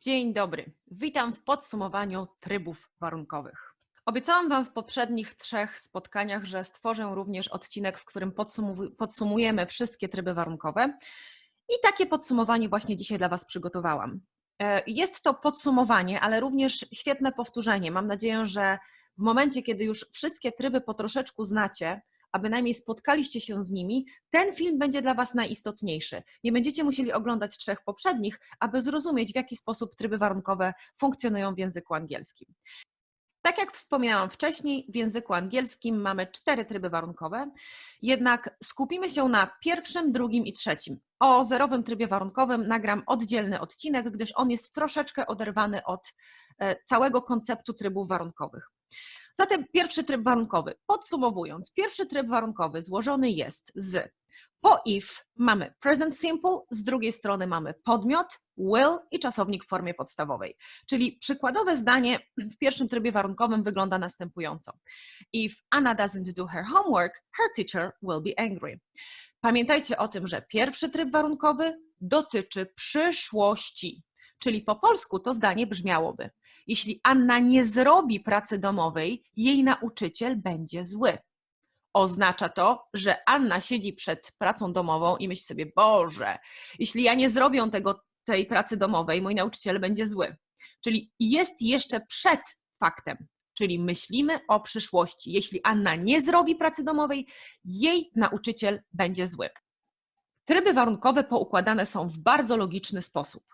Dzień dobry. Witam w podsumowaniu trybów warunkowych. Obiecałam Wam w poprzednich trzech spotkaniach, że stworzę również odcinek, w którym podsumu- podsumujemy wszystkie tryby warunkowe. I takie podsumowanie właśnie dzisiaj dla Was przygotowałam. E, Jest to podsumowanie, ale również świetne powtórzenie. Mam nadzieję, że w momencie, kiedy już wszystkie tryby po troszeczku znacie, a bynajmniej spotkaliście się z nimi, ten film będzie dla Was najistotniejszy. Nie będziecie musieli oglądać trzech poprzednich, aby zrozumieć, w jaki sposób tryby warunkowe funkcjonują w języku angielskim. Tak jak wspomniałam wcześniej, w języku angielskim mamy cztery tryby warunkowe, jednak skupimy się na pierwszym, drugim i trzecim. O zerowym trybie warunkowym nagram oddzielny odcinek, gdyż on jest troszeczkę oderwany od e, całego konceptu trybów warunkowych. Zatem pierwszy tryb warunkowy. Podsumowując, pierwszy tryb warunkowy złożony jest z po if mamy present simple, z drugiej strony mamy podmiot, will i czasownik w formie podstawowej. Czyli przykładowe zdanie w pierwszym trybie warunkowym wygląda następująco. If Anna doesn't do her homework, her teacher will be angry. Pamiętajcie o tym, że pierwszy tryb warunkowy dotyczy przyszłości. Czyli po polsku to zdanie brzmiałoby: Jeśli Anna nie zrobi pracy domowej, jej nauczyciel będzie zły. Oznacza to, że Anna siedzi przed pracą domową i myśli sobie: Boże, jeśli ja nie zrobię tego, tej pracy domowej, mój nauczyciel będzie zły. Czyli jest jeszcze przed faktem, czyli myślimy o przyszłości. Jeśli Anna nie zrobi pracy domowej, jej nauczyciel będzie zły. Tryby warunkowe poukładane są w bardzo logiczny sposób.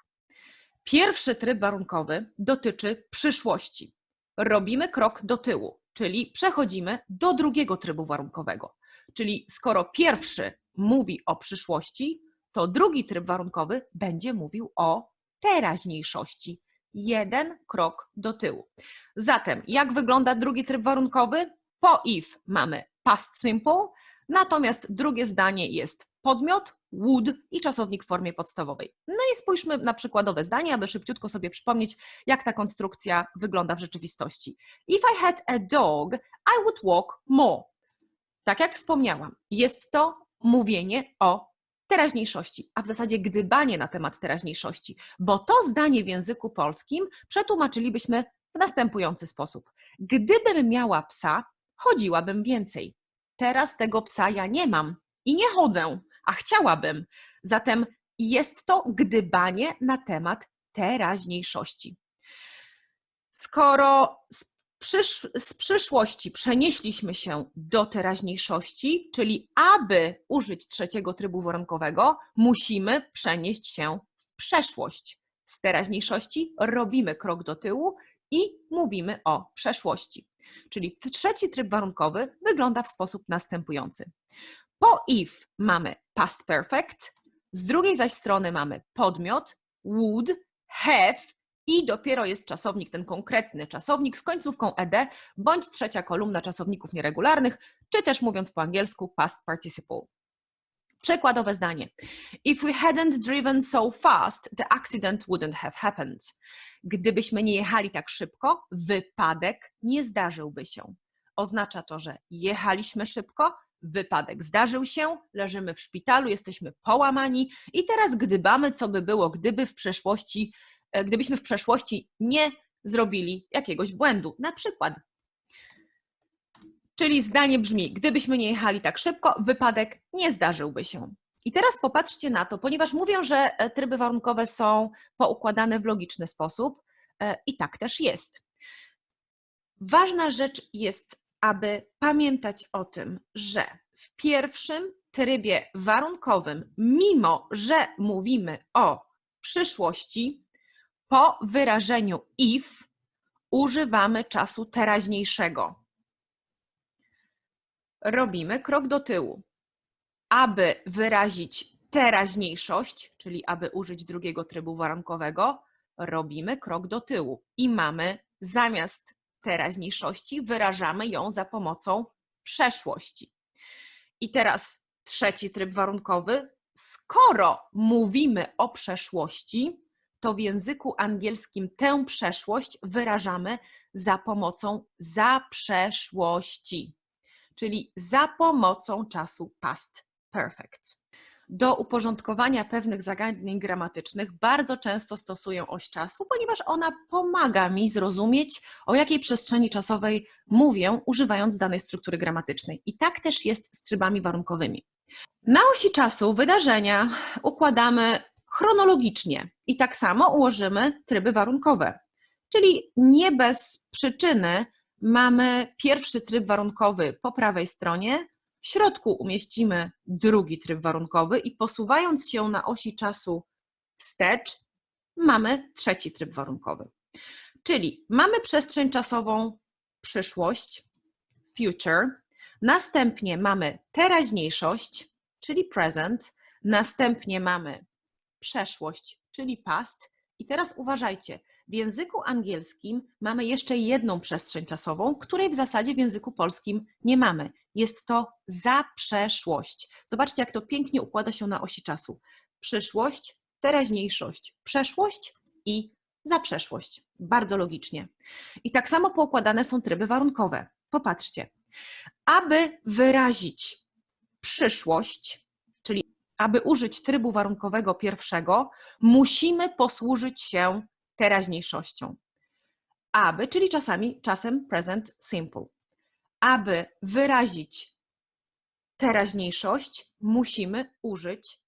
Pierwszy tryb warunkowy dotyczy przyszłości. Robimy krok do tyłu, czyli przechodzimy do drugiego trybu warunkowego. Czyli skoro pierwszy mówi o przyszłości, to drugi tryb warunkowy będzie mówił o teraźniejszości. Jeden krok do tyłu. Zatem, jak wygląda drugi tryb warunkowy? Po if mamy past simple, natomiast drugie zdanie jest podmiot, would i czasownik w formie podstawowej. No i spójrzmy na przykładowe zdanie, aby szybciutko sobie przypomnieć, jak ta konstrukcja wygląda w rzeczywistości. If I had a dog, I would walk more. Tak jak wspomniałam, jest to mówienie o teraźniejszości, a w zasadzie gdybanie na temat teraźniejszości, bo to zdanie w języku polskim przetłumaczylibyśmy w następujący sposób. Gdybym miała psa, chodziłabym więcej. Teraz tego psa ja nie mam i nie chodzę, a chciałabym. Zatem jest to gdybanie na temat teraźniejszości. Skoro z, przysz z przyszłości przenieśliśmy się do teraźniejszości, czyli aby użyć trzeciego trybu warunkowego, musimy przenieść się w przeszłość. Z teraźniejszości robimy krok do tyłu i mówimy o przeszłości. Czyli trzeci tryb warunkowy wygląda w sposób następujący. Po if mamy past perfect, z drugiej zaś strony mamy podmiot, would, have i dopiero jest czasownik, ten konkretny czasownik z końcówką ed, bądź trzecia kolumna czasowników nieregularnych, czy też mówiąc po angielsku past participle. Przykładowe zdanie. If we hadn't driven so fast, the accident wouldn't have happened. Gdybyśmy nie jechali tak szybko, wypadek nie zdarzyłby się. Oznacza to, że jechaliśmy szybko, wypadek zdarzył się, leżymy w szpitalu, jesteśmy połamani i teraz gdybamy, co by było, gdyby w przeszłości, e, gdybyśmy w przeszłości nie zrobili jakiegoś błędu. Na przykład. Czyli zdanie brzmi: gdybyśmy nie jechali tak szybko, wypadek nie zdarzyłby się. I teraz popatrzcie na to, ponieważ mówię, że e, tryby warunkowe są poukładane w logiczny sposób e, i tak też jest. Ważna rzecz jest aby pamiętać o tym, że w pierwszym trybie warunkowym, mimo że mówimy o przyszłości, po wyrażeniu if używamy czasu teraźniejszego. Robimy krok do tyłu. Aby wyrazić teraźniejszość, czyli aby użyć drugiego trybu warunkowego, robimy krok do tyłu i mamy zamiast teraźniejszości, wyrażamy ją za pomocą przeszłości. I teraz trzeci tryb warunkowy. Skoro mówimy o przeszłości, to w języku angielskim tę przeszłość wyrażamy za pomocą zaprzeszłości, czyli za pomocą czasu past perfect. Do uporządkowania pewnych zagadnień gramatycznych bardzo często stosuję oś czasu, ponieważ ona pomaga mi zrozumieć, o jakiej przestrzeni czasowej mówię, używając danej struktury gramatycznej. I tak też jest z trybami warunkowymi. Na osi czasu wydarzenia układamy chronologicznie i tak samo ułożymy tryby warunkowe. Czyli nie bez przyczyny mamy pierwszy tryb warunkowy po prawej stronie, w środku umieścimy drugi tryb warunkowy i posuwając się na osi czasu wstecz, mamy trzeci tryb warunkowy. Czyli mamy przestrzeń czasową przyszłość, future, następnie mamy teraźniejszość, czyli present, następnie mamy przeszłość, czyli past. I teraz uważajcie, w języku angielskim mamy jeszcze jedną przestrzeń czasową, której w zasadzie w języku polskim nie mamy. Jest to za przeszłość. Zobaczcie, jak to pięknie układa się na osi czasu. Przyszłość, teraźniejszość, przeszłość i za przeszłość. Bardzo logicznie. I tak samo poukładane są tryby warunkowe. Popatrzcie. Aby wyrazić przyszłość, czyli aby użyć trybu warunkowego pierwszego, musimy posłużyć się teraźniejszością. Aby, czyli czasami czasem present simple. Aby wyrazić teraźniejszość, musimy użyć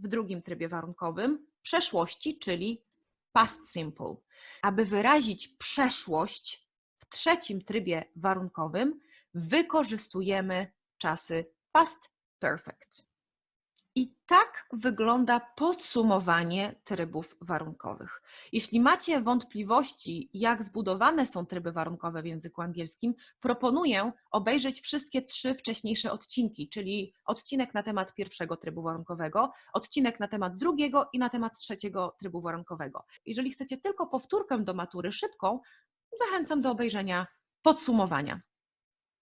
w drugim trybie warunkowym przeszłości, czyli past simple. Aby wyrazić przeszłość w trzecim trybie warunkowym, wykorzystujemy czasy past perfect. I tak wygląda podsumowanie trybów warunkowych. Jeśli macie wątpliwości, jak zbudowane są tryby warunkowe w języku angielskim, proponuję obejrzeć wszystkie trzy wcześniejsze odcinki, czyli odcinek na temat pierwszego trybu warunkowego, odcinek na temat drugiego i na temat trzeciego trybu warunkowego. Jeżeli chcecie tylko powtórkę do matury szybką, zachęcam do obejrzenia podsumowania.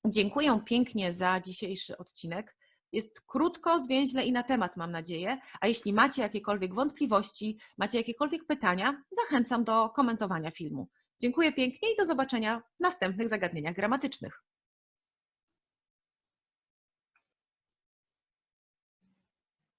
Dziękuję pięknie za dzisiejszy odcinek. Jest krótko, zwięźle i na temat, mam nadzieję. A jeśli macie jakiekolwiek wątpliwości, macie jakiekolwiek pytania, zachęcam do komentowania filmu. Dziękuję pięknie i do zobaczenia w następnych zagadnieniach gramatycznych.